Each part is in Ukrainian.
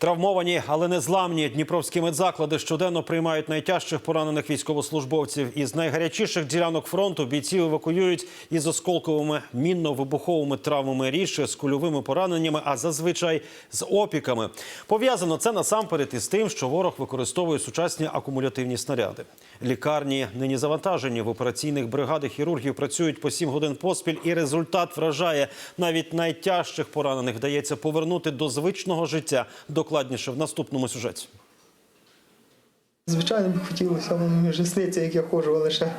Травмовані, але не зламні дніпровські медзаклади щоденно приймають найтяжчих поранених військовослужбовців. Із найгарячіших ділянок фронту бійців евакуюють із осколковими мінно-вибуховими травмами рідше, з кульовими пораненнями, а зазвичай з опіками. Пов'язано це насамперед із тим, що ворог використовує сучасні акумулятивні снаряди. Лікарні нині завантажені в операційних бригадах хірургів працюють по 7 годин поспіль, і результат вражає навіть найтяжчих поранених вдається повернути до звичного життя. Докладніше в наступному сюжеті. Звичайно, б хотілося, мені вже сниться, як я ходжу, але ще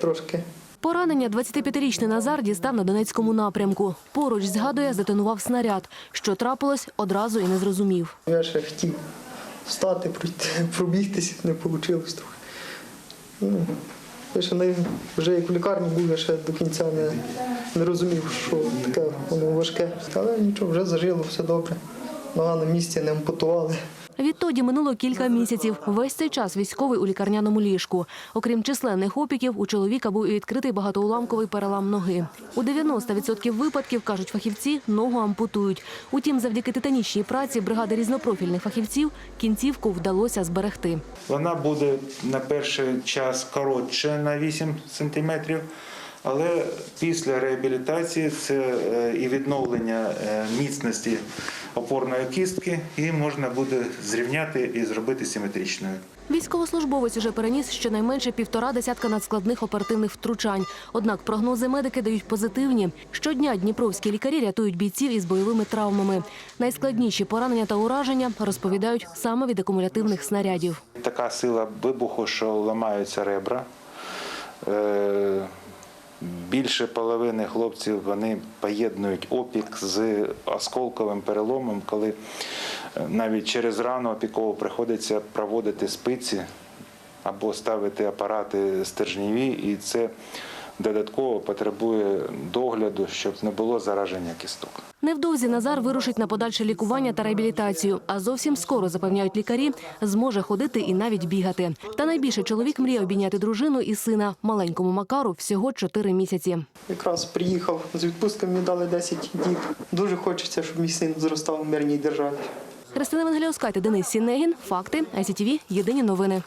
трошки. Поранення 25-річний Назар дістав на Донецькому напрямку. Поруч згадує, затонував снаряд. Що трапилось, одразу і не зрозумів. Я ще хотів встати, пробігтися, не вийшло трохи. Ну, я ще не, вже як в лікарні був, я ще до кінця не, не розумів, що таке воно важке. Але нічого, вже зажило, все добре. Нога на місці не ампутували. Відтоді минуло кілька місяців. Весь цей час військовий у лікарняному ліжку. Окрім численних опіків, у чоловіка був і відкритий багатоуламковий перелам ноги. У 90% випадків, кажуть фахівці, ногу ампутують. Утім, завдяки титанічній праці бригади різнопрофільних фахівців кінцівку вдалося зберегти. Вона буде на перший час коротше на 8 сантиметрів, але після реабілітації це е, і відновлення е, міцності опорної кістки, її можна буде зрівняти і зробити симетричною. Військовослужбовець уже переніс щонайменше півтора десятка надскладних оперативних втручань. Однак прогнози медики дають позитивні. Щодня дніпровські лікарі рятують бійців із бойовими травмами. Найскладніші поранення та ураження розповідають саме від акумулятивних снарядів. Така сила вибуху, що ламаються ребра. Більше половини хлопців вони поєднують опік з осколковим переломом, коли е, навіть через рану опікову приходиться проводити спиці або ставити апарати стержніві, і це додатково потребує догляду, щоб не було зараження кісток. Невдовзі Назар вирушить на подальше лікування та реабілітацію. А зовсім скоро запевняють лікарі, зможе ходити і навіть бігати. Та найбільше чоловік мріє обійняти дружину і сина маленькому Макару всього 4 місяці. Якраз приїхав з відпустки, мені дали 10 діб. Дуже хочеться, щоб мій син зростав в мирній державі. Христина Венгеляускайте, Денис Сінегін. Факти. ICTV. Єдині новини.